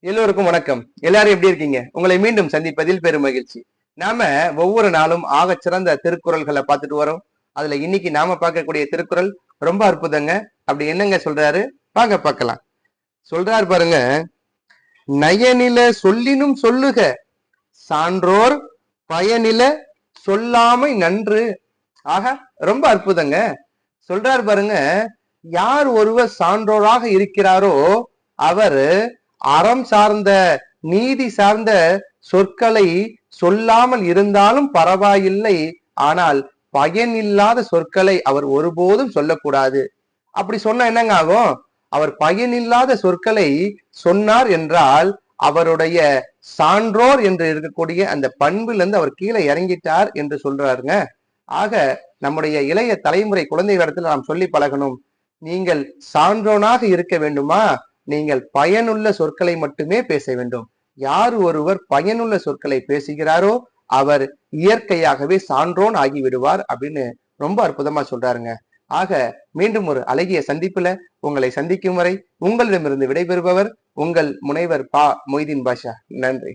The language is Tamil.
எல்லோருக்கும் வணக்கம். எல்லாரும் எப்படி இருக்கீங்க? உங்களை மீண்டும் சந்திப்பதில் பெரும் மகிழ்ச்சி. நாம ஒவ்வொரு நாளும் ஆக சிறந்த திருக்குறள்களை பார்த்துட்டு வரோம். அதுல இன்னைக்கு நாம பார்க்கக்கூடிய திருக்குறள் ரொம்ப அற்புதங்க. அப்படி என்னங்க சொல்றாரு? பார்க்க பார்க்கலாம். சொல்றாரு பாருங்க. நயனில சொல்லினும் சொல்லுக. சான்றோர் பயனில சொல்லாமை நன்று. ஆக ரொம்ப அற்புதங்க. சொல்றாரு பாருங்க. யார் ஒருவர் சான்றோராக இருக்கிறாரோ அவர் அறம் சார்ந்த நீதி சார்ந்த சொற்களை சொல்லாமல் இருந்தாலும் பரவாயில்லை. ஆனால் பயனில்லாத சொற்களை அவர் ஒருபோதும் சொல்லக்கூடாது. அப்படி சொன்னா என்னங்க ஆகும்? அவர் பயனில்லாத சொற்களை சொன்னார் என்றால் அவருடைய சான்றோர் என்று இருக்கக்கூடிய அந்த பண்புல இருந்து அவர் கீழே இறங்கிட்டார் என்று சொல்றாருங்க. ஆக நம்முடைய இளைய தலைமுறை குழந்தைகளிடத்தில் நாம் சொல்லி பழகணும். நீங்கள் சான்றோனாக இருக்க வேண்டுமா? நீங்கள் பயனுள்ள சொற்களை மட்டுமே பேச வேண்டும். யார் ஒருவர் பயனுள்ள சொற்களை பேசுகிறாரோ அவர் இயற்கையாகவே சான்றோன் ஆகிவிடுவார் அப்படின்னு ரொம்ப அற்புதமா சொல்றாருங்க. ஆக மீண்டும் ஒரு அழகிய சந்திப்புல உங்களை சந்திக்கும் வரை உங்களிடமிருந்து விடைபெறுபவர் உங்கள் முனைவர் பா மொய்தீன் பாஷா. நன்றி.